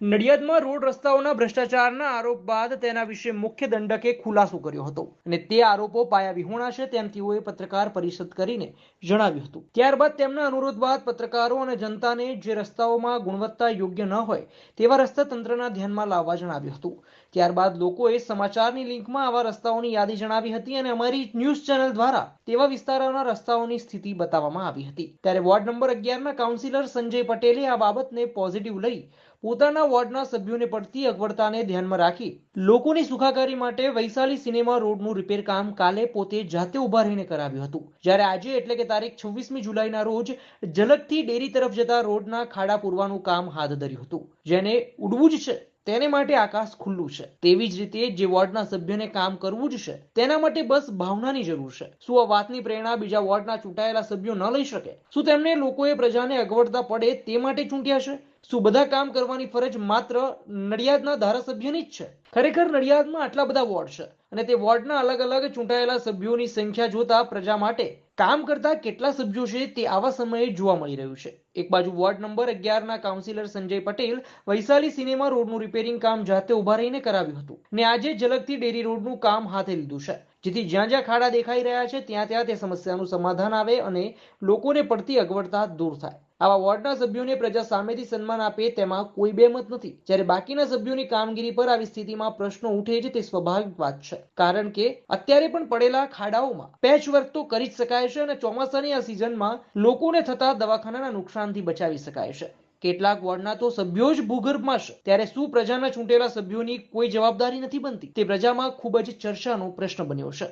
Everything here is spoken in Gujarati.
નડિયાદમાં રોડ રસ્તાઓના ભ્રષ્ટાચારના આરોપ બાદ તેના વિશે મુખ્ય દંડકે ખુલાસો કર્યો હતો. અને તે આરોપો પાયા વિહોણા છે તેમ તેઓએ પત્રકાર પરિષદ કરીને જણાવ્યું હતું. ત્યારબાદ તેમના અનુરોધ બાદ પત્રકારો અને જનતાને જે રસ્તાઓમાં ગુણવત્તા યોગ્ય ન હોય તેવા રસ્તા તંત્રના ધ્યાનમાં લાવવા જણાવ્યું હતું. ત્યારબાદ લોકોએ સમાચારની લિંકમાં આવા રસ્તાઓની યાદી જણાવી હતી અને અમારી ન્યૂઝ ચેનલ દ્વારા તેવા વિસ્તારોના રસ્તાઓની સ્થિતિ બતાવવામાં આવી હતી. ત્યારે વોર્ડ નંબર અગિયારના કાઉન્સિલર સંજય પટેલે આ બાબતને પોઝિટિવ લઈ પોતાના વોર્ડના સભ્યોને પડતી અગવડતાને ધ્યાનમાં રાખી લોકોની સુખાકારી માટે વૈશાલી સિનેમા રોડનું રિપેર કામ કાલે પોતે જાતે ઊભા રહીને કરાવ્યું હતું. જ્યારે આજે એટલે કે તારીખ છવ્વીસમી જુલાઈના રોજ ઝલકથી ડેરી તરફ જતા રોડના ખાડા પૂરવાનું કામ હાથ ધર્યું હતું. જેને ઉડવું જ તેને માટે આકાશ ખુલ્લું છે. તેવી જ રીતે જે વોર્ડના સભ્યને કામ કરવું જ છે, તેના માટે બસ ભાવનાની જરૂર છે. શું આ વાતની પ્રેરણા બીજા વોર્ડના ચૂંટાયેલા સભ્યો ન લઈ શકે? શું તેમને લોકોએ પ્રજાને અગવડતા પડે તે માટે ચૂંટ્યા છે? શું બધા કામ કરવાની ફરજ માત્ર નડિયાદના ધારાસભ્યની જ છે? ખરેખર નડિયાદમાં આટલા બધા વોર્ડ છે અને તે વોર્ડના અલગ અલગ ચૂંટાયેલા સભ્યોની સંખ્યા જોતા પ્રજા માટે કામ કરતા કેટલા સભ્યો છે તે આવા સમયે જોવા મળી રહ્યું છે. એક બાજુ વોર્ડ નંબર અગિયારના કાઉન્સિલર સંજય પટેલ વૈશાલી સિનેમા રોડનું રિપેરિંગ કામ જાતે ઊભા રહીને કરાવ્યું હતું ને આજે ઝલકથી ડેરી રોડનું કામ હાથે લીધું છે. જેથી જ્યાં જ્યાં ખાડા દેખાઈ રહ્યા છે ત્યાં ત્યાં તે સમસ્યાનું સમાધાન આવે અને લોકોને પડતી અગવડતા દૂર થાય. આવા વોર્ડના સભ્યોને પ્રજા સામેથી સન્માન આપે તેમાં કોઈ બેમત નથી. જ્યારે બાકીના સભ્યોની કામગીરી પર આવી સ્થિતિમાં પ્રશ્નો ઉઠે છે તે સ્વાભાવિક વાત છે. કારણ કે અત્યારે પણ પડેલા ખાડાઓમાં પેચ વર્ક તો કરી જ શકાય છે અને ચોમાસાની આ સિઝનમાં લોકોને થતા દવાખાનાના નુકસાનથી બચાવી શકાય છે. કેટલાક વોર્ડના તો સભ્યો જ ભૂગર્ભમાં છે. ત્યારે શું પ્રજાના ચૂંટેલા સભ્યોની કોઈ જવાબદારી નથી બનતી? તે પ્રજામાં ખૂબ જ ચર્ચાનો પ્રશ્ન બન્યો છે.